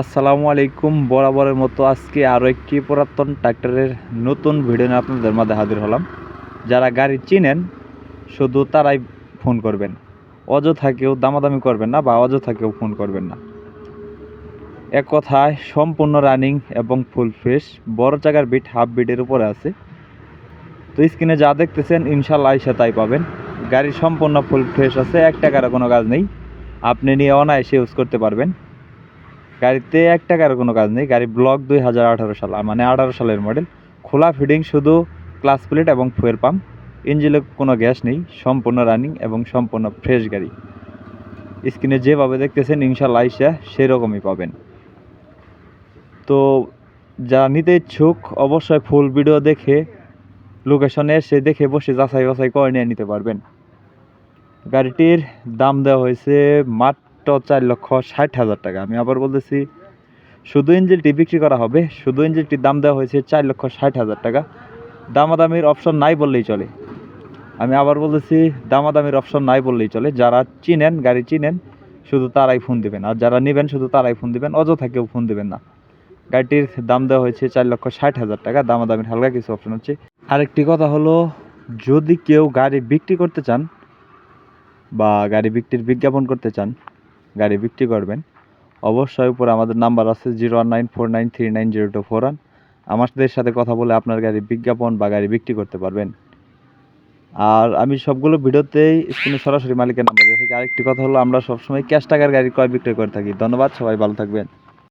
আসসালামু আলাইকুম, বরাবরের মতো আজকে আরও একটি পুরাতন ট্রাক্টরের নতুন ভিডিও নিয়ে আপনাদের মাঝে হাজির হলাম। যারা গাড়ি চিনেন, শুধু তারাই ফোন করবেন। অযথা কেউ দামাদামি করবেন না বা অযথা কেউ ফোন করবেন না। এক কথায়, সম্পূর্ণ রানিং এবং ফুল ফ্রেশ, বড় জায়গার বিট, হাফ বিটের উপরে আছে। তো স্ক্রিনে যা দেখতেছেন ইনশাল্লাহ আইসা তাই পাবেন। গাড়ি সম্পূর্ণ ফুল ফ্রেশ আছে, এক টাকার কোনো কাজ নেই। আপনি নিয়ে অনায়াসে ইউজ করতে পারবেন। গাড়িতে এক টাকার কোনো কাজ নেই। গাড়ি ব্লক দুই হাজার আঠারো সাল মানে আঠারো সালের মডেল খোলা ফিডিং শুধু ক্লাস প্লেট এবং ফুয়েল পাম্প ইঞ্জিনে কোনো গ্যাস নেই, সম্পূর্ণ রানিং এবং সম্পূর্ণ ফ্রেশ গাড়ি। স্ক্রিনে যেভাবে দেখতেছেন ইনশাল্লাহ আইসা সেরকমই পাবেন। তো যারা নিতে ইচ্ছুক, অবশ্যই ফুল ভিডিও দেখে লোকেশনে এসে দেখে বসে যাচাই বাছাই করে নিয়ে নিতে পারবেন। গাড়িটির দাম দেওয়া হয়েছে মাত্র চার লক্ষ ষাট হাজার টাকা। আমি আবার বলতেছি, শুধু ইঞ্জিনটি বিক্রি করা হবে, শুধু ইঞ্জিনটির দাম দেওয়া হয়েছে চার লক্ষ ষাট হাজার টাকা। দামাদামির অপশন নাই বললেই চলে। আমি আবার বলতেছি, দামাদামির অপশন নাই বললেই চলে। যারা চিনেন, গাড়ি চিনেন, শুধু তারাই ফোন দিবেন। আর যারা নেবেন, শুধু তারাই ফোন দিবেন। অযথা কেউ ফোন দিবেন না। গাড়িটির দাম দেওয়া হয়েছে চার লক্ষ ষাট হাজার টাকা। দামাদামির হালকা কিছু অপশন হচ্ছে আরেকটি কথা হলো, যদি কেউ গাড়ি বিক্রি করতে চান বা গাড়ি বিক্রির বিজ্ঞাপন করতে চান গাড়ি বিক্রি করবেন। অবশ্যই উপরে আমাদের নাম্বার আছে zero one nine four nine three nine zero two four one. আমাদের সাথে কথা বলে আপনার গাড়ি বিজ্ঞাপন বা গাড়ি বিক্রি করতে পারবেন। আর আমি সবগুলো ভিডিওতেই স্ক্রিনে সরাসরি মালিকের নাম্বার দিয়ে থাকি। আরেকটি কথা হলো, আমরা সবসময় ক্যাশ টাকার গাড়ি ক্রয় বিক্রয় করে থাকি। ধন্যবাদ, সবাই ভালো থাকবেন।